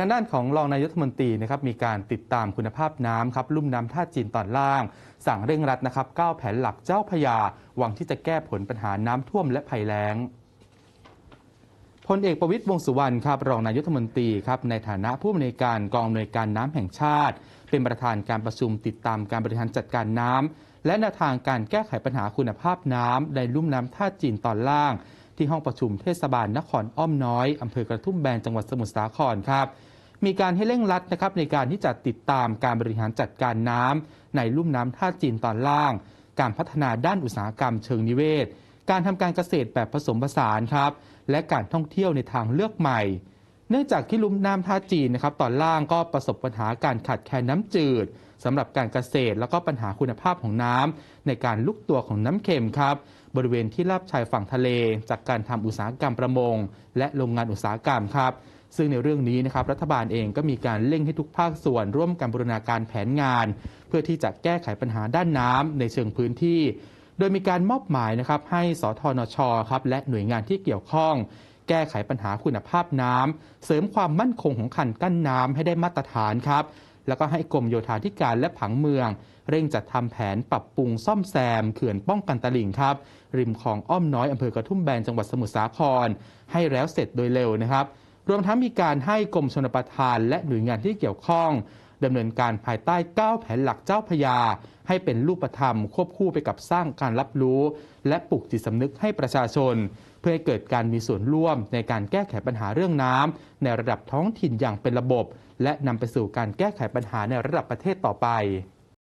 ทางด้านของรองนายกรัฐมนตรีนะครับมีการติดตามคุณภาพน้ำครับลุ่มน้ำท่าจีนตอนล่าง สั่งเร่งรัดนะครับ9แผนหลักเจ้าพยาหวังที่จะแก้ผลปัญหาน้ำท่วมและภัยแล้งพลเอกประวิตรวงสุวรรณครับรองนายกรัฐมนตรีครับในฐานะผู้อำนวยการกองอำนวยการน้ำแห่งชาติ เป็นประธานการประชุมติดตามการบริหารจัดการน้ำและแนวทางการแก้ไขปัญหาคุณภาพน้ำในลุ่มน้ำท่าจีนตอนล่าง ที่ห้องประชุมเทศบาลนครอ้อมน้อยอำเภอกระทุ่มแบนจังหวัดสมุทรสาครครับ มีการให้เร่งรัดนะครับในการที่จะติดตามการบริหารจัดการน้ำในลุ่มน้ำท่าจีนตอนล่าง การพัฒนาด้านอุตสาหกรรมเชิงนิเวศ การทำการเกษตรแบบผสมผสานครับ และการท่องเที่ยวในทางเลือกใหม่ เนื่องจากที่ลุ่มน้ำท่าจีนนะครับตอนล่างก็ประสบปัญหาการขาดแคลนน้ำจืดสำหรับการเกษตร แล้วก็ปัญหาคุณภาพของน้ำในการลุกตัวของน้ำเค็มครับ บริเวณที่ราบชายฝั่งทะเล จากการทำอุตสาหกรรมประมง และโรงงานอุตสาหกรรมครับซึ่งในเรื่องนี้นะครับรัฐบาลเองก็มีการเร่งให้ทุกภาคส่วน ร่วมกันบูรณาการแผนงาน เพื่อที่จะแก้ไขปัญหาด้านน้ำในเชิงพื้นที่ โดยมีการมอบหมายนะครับให้สทนชครับและหน่วยงานที่เกี่ยวข้อง แก้ไขปัญหาคุณภาพน้ำเสริมความมั่นคงของคันกั้นน้ำให้ได้มาตรฐานครับ แล้วก็ให้กรมโยธาธิการและผังเมือง เร่งจัดทำแผนปรับปรุงซ่อมแซมเขื่อนป้องกันตลิ่งครับ ริมคลองอ้อมน้อยอำเภอกระทุ่มแบนจังหวัดสมุทรสาคร ให้แล้วเสร็จโดยเร็วนะครับ รวมทั้งมีการให้กรมชนประทานและหน่วยงานที่เกี่ยวข้อง ดำเนินการภายใต้ 9 แผนหลักเจ้าพยา ให้เป็นรูปธรรม ควบคู่ไปกับสร้างการรับรู้ และปลุกจิตสำนึกให้ประชาชน เพื่อให้เกิดการมีส่วนร่วมในการแก้ไขปัญหาเรื่องน้ำในระดับท้องถิ่นอย่างเป็นระบบ และนำไปสู่การแก้ไขปัญหาในระดับประเทศต่อไป